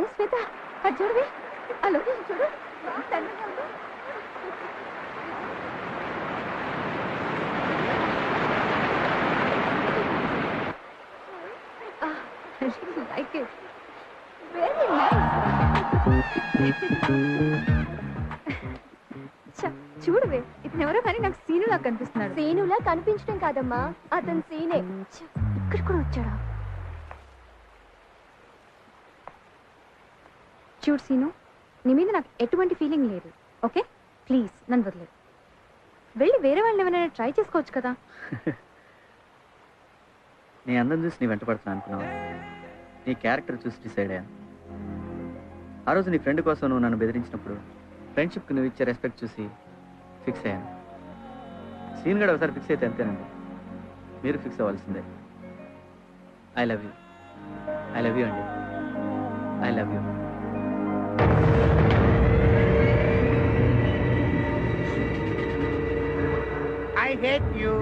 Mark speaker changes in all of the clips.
Speaker 1: ఏ శ్వేత అది చూడవి. ఆ లొకేషన్ చూడు ఎంత అందంగా ఉందో. Ah, చూడవే ఇతను ఎవరో కానీ నాకు సీనులా కనిపిస్తున్నాడు.
Speaker 2: సీనులా కనిపించడం కాదమ్మా అతను సీనే.
Speaker 1: ఇక్కడ కూడా వచ్చాడా? చూడు సీను నీ మీద నాకు ఎటువంటి ఫీలింగ్ లేదు ఓకే? ప్లీజ్ నన్ను వదిలేదు వెళ్ళి వేరే వాళ్ళని ఏమైనా ట్రై చేసుకోవచ్చు కదా?
Speaker 3: నీ అందం చూసి నీ వెంట పడుతున్నా అనుకున్నావు? నీ క్యారెక్టర్ చూసి డిసైడ్ అయ్యాను ఆ రోజు నీ ఫ్రెండ్ కోసం నువ్వు నన్ను బెదిరించినప్పుడు ఫ్రెండ్షిప్కి నువ్వు ఇచ్చే రెస్పెక్ట్ చూసి ఫిక్స్ అయ్యాను సీన్ కూడా ఒకసారి ఫిక్స్ అయితే అంతేనండి. మీరు ఫిక్స్ అవ్వాల్సిందే. I love you I love you అండి. I love you
Speaker 4: I hate you.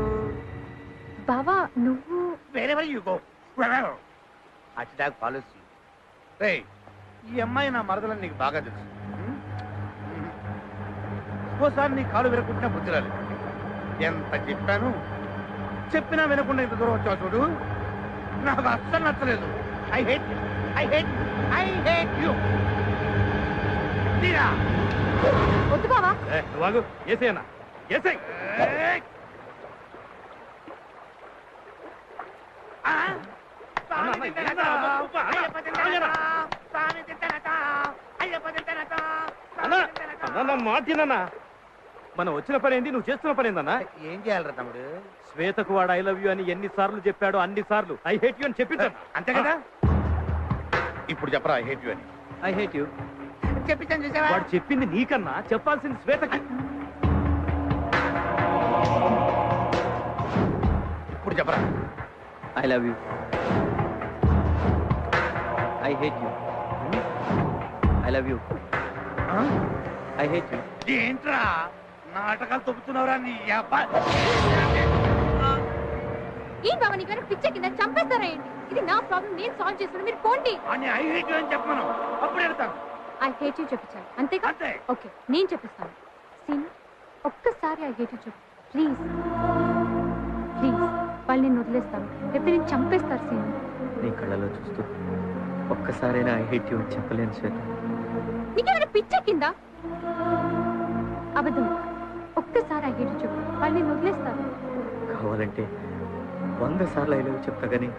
Speaker 1: బావా నువ్వు
Speaker 4: wherever you go. Wherever. Attack policy రే ఈ అమ్మాయి నా మరదలని నీకు బాగా తెలుసు. ఓసారి నీ కాలు విరకుంటున్నా బుద్ధి రాలేదు. ఎంత చెప్పాను? చెప్పినా వినకుండా ఇంత దూరం వచ్చావు చూడు. నాకు అస్సలు నచ్చలేదు. I hate I hate I hate you తీరా.
Speaker 1: వద్దు బావా.
Speaker 4: వాగు ఏసేనా ఏసై
Speaker 5: మాటినన్నా మనం వచ్చిన పని ఏంటి నువ్వు చేస్తున్న పని ఏందన్నా?
Speaker 4: ఏం చేయాలరా తమ్ముడు?
Speaker 5: శ్వేతకు వాడు ఐ లవ్ యూ అని ఎన్ని సార్లు చెప్పాడో అన్ని సార్లు. ఐ హేట్ యూ అని చెప్పించాను.
Speaker 4: అంతే కదా? ఇప్పుడు చెప్పరా ఐ హేట్ యు అని?
Speaker 3: ఐ హేట్ యూ
Speaker 4: చెప్పించాను చూసావా?
Speaker 5: వాడు చెప్పింది నీకన్నా చెప్పాల్సింది శ్వేతకి.
Speaker 4: ఇప్పుడు చెప్పరా?
Speaker 3: I love you. I hate you. I love you. I hate you.
Speaker 4: ఏంట్రా? నాటకాలు తొప్పుతున్నావురా నీ అబ్బా.
Speaker 1: ఈ బావ నీకు వెనక పిచ్చ కింద చంపేస్తారా ఏంటి? ఇది నా ప్రాబ్లం నేను సాల్వ్ చేస్తాను. మీరు పోండి.
Speaker 4: అని ఐ హేట్ యు అని చెప్పమను. అప్పుడు వెళ్తాను.
Speaker 1: ఐ హేట్ యూ చెప్పించాను అంతేగా?
Speaker 4: అంతే.
Speaker 1: ఓకే నేను చెప్పిస్తాను. సీన్ ఒక్కసారి ఐ హేట్ యూ చెప్పు ప్లీజ్. వాళ్ళు నేను వదిలేస్తాను లేకపోతే నేను చంపేస్తారు సీన్?
Speaker 3: నీ కళ్ళలో చూస్తూ ఒక్కసారైనా ఐ హేట్ యూ చెప్పలేను శ్వేత.
Speaker 1: నీకేమైనా పిచ్చ కింద? అబద్ధం. ఒక్కసారి ఐ హేట్ యూ చెప్పు. వాళ్ళు నేను వదిలేస్తారు.
Speaker 3: కావాలంటే వంద సార్లు ఐ లవ్ యూ చెప్తా కానీ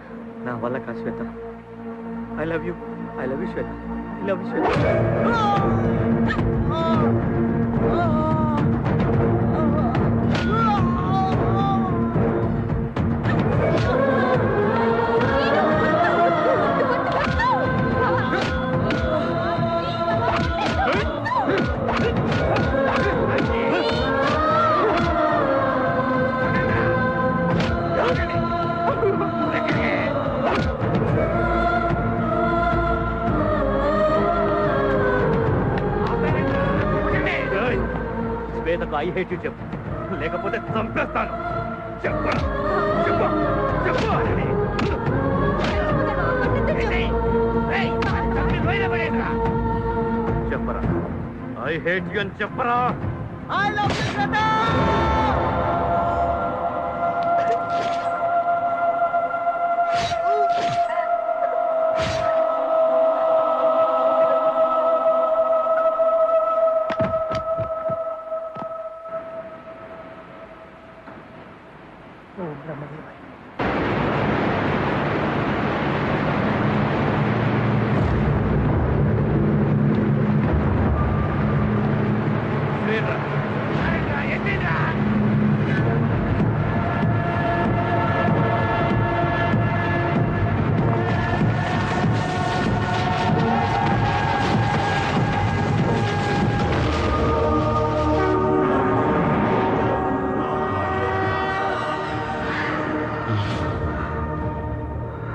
Speaker 3: నా వల్ల కా Shweta. I love you I love you Shweta. I love you Shweta.
Speaker 5: శ్వేతకు చెప్పు. లేకపోతే చంపేస్తాను. చెప్పు. చెప్పు. చెప్పు. చెప్పరా. ఐ హేట్ యూ అని చెప్పరా.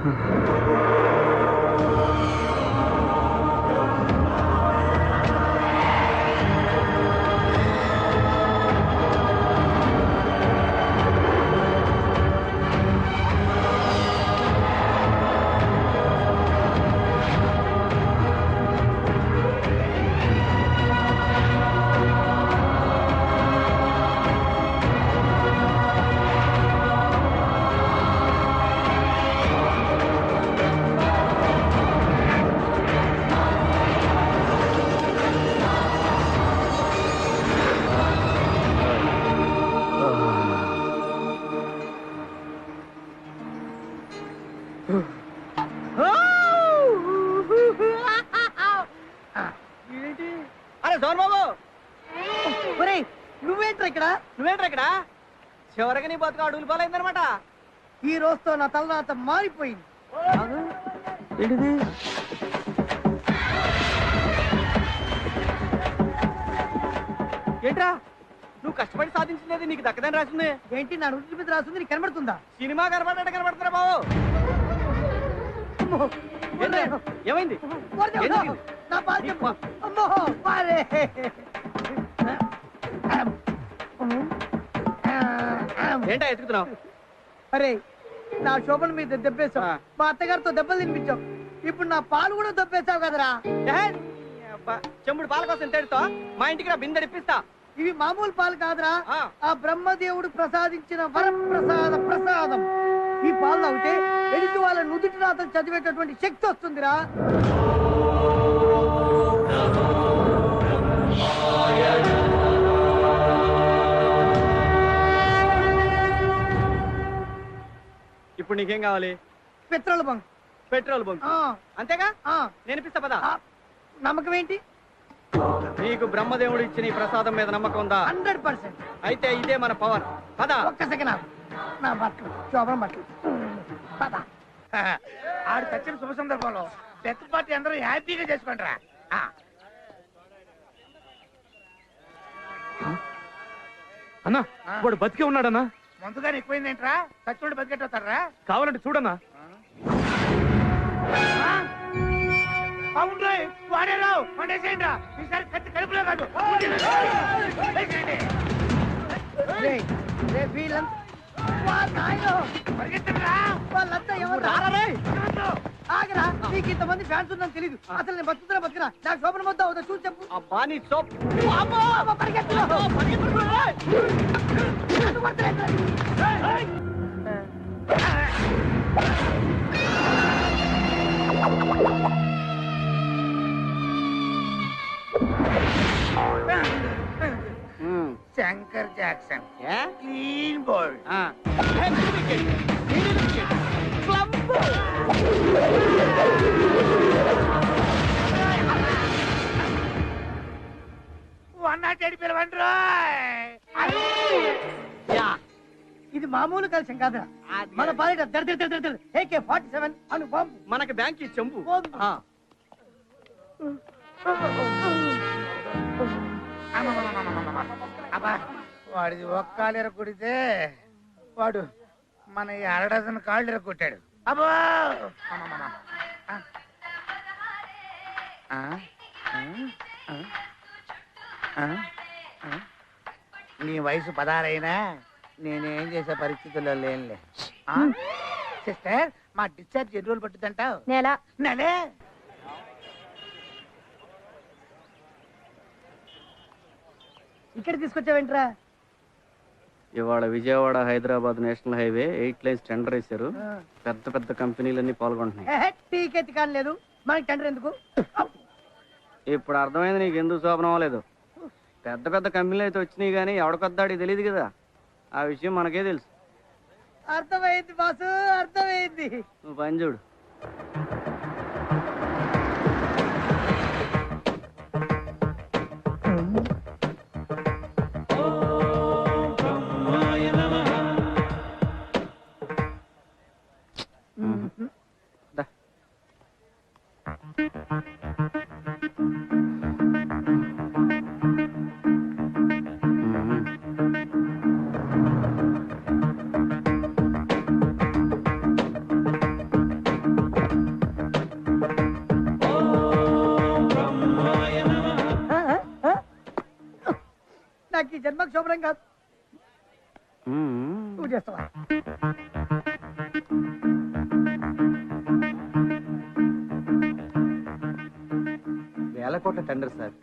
Speaker 5: Hmm.
Speaker 6: అరే సోన్ బాబు
Speaker 7: ఒరే నువ్వేంట్రా ఇక్కడ?
Speaker 6: నువ్వేంట్రా ఇక్కడ? చివరికి నీ బతుకు అడుగులు పాలైందనమాట.
Speaker 7: ఈ రోజుతో నా తలరాత మారిపోయింది.
Speaker 6: ఏంటిది? ఏంట్రా? నువ్వు కష్టపడి సాధించినది నీకు దక్కదని రాసింది?
Speaker 7: ఏంటి? నా రుచి మీద రాసింది నీకు కనబడుతుందా?
Speaker 6: సినిమా కనబడ్డా కనబడుతున్నా బాబు? ఏమైంది?
Speaker 7: ఓరి దేవుడా,
Speaker 6: ఏం జరిగింది?
Speaker 7: నా పాలు చెప్పు. అమ్మో పాలే.
Speaker 6: ఏంటా ఎత్తుకుతున్నావు
Speaker 7: అరే నా శోభన మీద దెబ్బేశావు.
Speaker 6: ఆ.
Speaker 7: మా అత్తగారితో దెబ్బలు తినిపించావు. ఇప్పుడు నా పాలు కూడా దెబ్బేశావు కదరా.
Speaker 6: చెంబుడు పాల కోసం తేడుతో మా ఇంటికి రా బిందె ఇప్పిస్తా.
Speaker 7: ఇవి మామూలు పాలు కాదురా.
Speaker 6: ఆ.
Speaker 7: ఆ బ్రహ్మదేవుడు ప్రసాదించిన వరప్రసాద ప్రసాదం. ఈ పాలు తాగితే ఎదుటి వాళ్ళ నుదుటి రాతలు చదివేటటువంటి శక్తి వస్తుందిరా.
Speaker 6: ఇప్పుడు నీకేం కావాలి?
Speaker 7: Petrol bunk.
Speaker 6: Petrol bunk.
Speaker 7: ఆ,
Speaker 6: అంతేగా?
Speaker 7: ఆ,
Speaker 6: నేను ఇప్పిస్తా పదా.
Speaker 7: నమ్మకం ఏంటి
Speaker 6: నీకు బ్రహ్మదేవుడు ఇచ్చిన ఈ ప్రసాదం మీద నమ్మకం ఉందా?
Speaker 7: Hundred percent.
Speaker 6: అయితే ఇదే మన పవర్. పదా.
Speaker 7: ఒక్క సెకండ్ ఆగు. నా బట్టలు శోభన బట్టలు. పద.
Speaker 4: ఆడు చచ్చిన శుభ సందర్భంలో డెత్ పార్టీ అందరూ హ్యాపీగా చేసుకుంటారా
Speaker 5: అన్నా వాడు బతికే ఉన్నాడన్నా?
Speaker 4: ముందుగానే ఎక్కువైందేంట్రా? చచ్చుడు బతికెట్టవుతారా
Speaker 5: కావాలంటే చూడన్నా.
Speaker 4: అవును రోయ్, వాడే రావు వండేసేయండి ఈసారి కత్తి కడుపులో కాదు.
Speaker 7: వీళ్ళంతా ఆగరా. నీకు ఇంతమంది ఫ్యాన్స్ ఉందని తెలీదు. అసలు నేను బతుకుతున్నా బతుకురా నాకు శోభన మొద్ద అవుతా. చూసి చెప్పు.
Speaker 6: అబ్బా నీ సోప్
Speaker 7: పరిగెత్తు.
Speaker 4: Shankar Jackson? Clean bold. One nought eight పిలవండి.
Speaker 7: ఇది మామూలు కలిసం కాదురా మన పాలిట ఏకే ఫార్టీ సెవెన్ అను బాంబు
Speaker 6: మనకి బ్యాంక్ ఈ చెంబు
Speaker 7: బాంబు.
Speaker 6: ఆ.
Speaker 4: అమ్మమ్మమ్మమ్మమ్మమ్మ. వాడిది ఒక్కాలు ఎరగొడితే వాడు మన ఈ అర డజన్ కాళ్ళు ఎరగొట్టాడు అబ్బా? నీ వయసు పదహారైనా నేనేం చేసే పరిస్థితుల్లో లేనులే? సిస్టర్ మా డిశ్చార్జ్ ఎన్ని రోజులు పట్టుద్దంటావు?
Speaker 2: నెల.
Speaker 4: నెలే?
Speaker 7: ఇక్కడ తీసుకొచ్చావేంట్రా?
Speaker 6: ఇవాళ Vijayawada Hyderabad national highway eight lines tender వేశారు. పెద్ద పెద్ద కంపెనీలన్నీ పాల్గొంటున్నాయి.
Speaker 7: ఏహే, టీకెత్తి కానీ లేదు మనకి టెండర్ ఎందుకు?
Speaker 6: ఇప్పుడు అర్థమైంది నీకు ఎందుకు శోభనం అవ్వలేదు? పెద్ద పెద్ద కంపెనీలు అయితే వచ్చినాయి కానీ ఎవడకొద్దాడి తెలియదు కదా. ఆ విషయం మనకే తెలుసు.
Speaker 7: అర్థమైంది బాసు అర్థమైంది.
Speaker 6: నువ్వు పని చూడు.
Speaker 7: నాకు ఈ జన్మకు శోభనం కాదు. నువ్వు చేస్తావా?
Speaker 8: వేల కోట్ల టెండర్ సార్.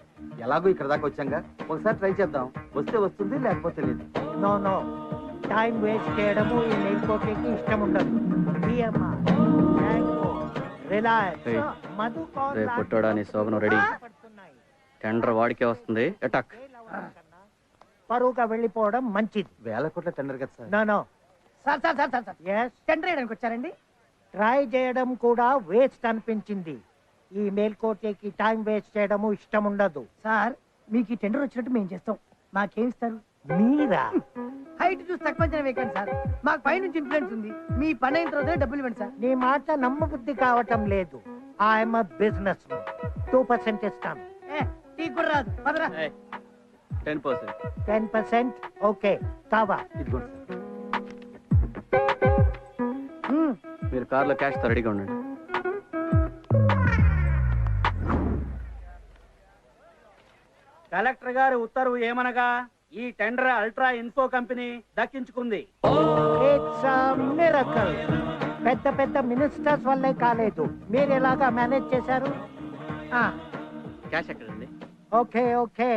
Speaker 8: ఎలాగో ఇక్కడ దాకా వచ్చాంగా. ఒకసారి ట్రై చేద్దాం. వస్తే వస్తుంది లేకపోతే లేదు.
Speaker 9: No no. టైం వేస్ట్ చేయడము ఈ ఇష్టం ఉండదు. బియ్యమ్మ, మ్యాంగో, రిలయన్స్,
Speaker 6: ఏయ్,
Speaker 9: మధు కౌర్
Speaker 6: రేపు
Speaker 9: లాంటి
Speaker 6: పుట్టోడా నీ శోభనం రెడీ. టెండర్ వాడికే వస్తుంది. అటాక్
Speaker 9: పరువుగా వెళ్ళిపోవడం మంచిది.
Speaker 8: వేల కోట్ల టెండర్ కదా sir?
Speaker 9: No
Speaker 7: sir sir sir sir sir.
Speaker 9: Yes
Speaker 7: tender వేయడానికి వచ్చారండి?
Speaker 9: ట్రై చేయడం కూడా వేస్ట్ అనిపించింది. ఈ మేల్కోటేకి టైం వేస్ట్ చేయడము ఇష్టం ఉండదు.
Speaker 7: సార్ మీకు ఈ టెండర్ వచ్చినట్టు మేము చేస్తాం. మాకేం ఇస్తారు?
Speaker 9: మీరా?
Speaker 7: హైట్ చూసి తక్కువ అంచనా వేయకండి సార్. మాకు పైనుంచి ఇన్ఫ్లుయెన్స్ ఉంది. మీ పని అయిన తర్వాత డబ్బులు ఇవ్వండి సార్.
Speaker 9: నీ మాట నమ్మబుద్ధి కావటం లేదు. ఐఎమ్ బిజినెస్ టూ పర్సెంట్ ఇస్తాను.
Speaker 7: ఏ టీ కూడా రాదు. పదరా.
Speaker 6: Ten percent
Speaker 9: ten percent okay కావా
Speaker 6: ఇదిగోండి సార్.
Speaker 7: ఉమ్,
Speaker 6: మీరు కార్లో క్యాష్తో రెడీగా ఉండండి.
Speaker 10: కలెక్టర్ గారి ఉత్తర్వు ఏమనగా? ఈ టెండర్ అల్ట్రా ఇన్ఫో కంపెనీ దక్కించుకుంది.
Speaker 9: ఇట్స్ మిరకల్ పెద్ద పెద్ద మినిస్టర్స్ వల్లే కాలేదు. మీరు ఎలాగా మేనేజ్ చేశారు?
Speaker 6: క్యాష్ ఎక్కడండి?
Speaker 9: ఓకే ఓకే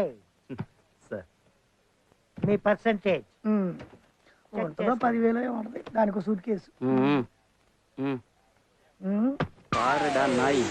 Speaker 9: మీ పర్సంటేజ్.
Speaker 7: ఉంటుందో పదివేలు ఉంటుంది. దానికి సూట్ కేసు. ఉమ్.
Speaker 6: పారడా నాయి.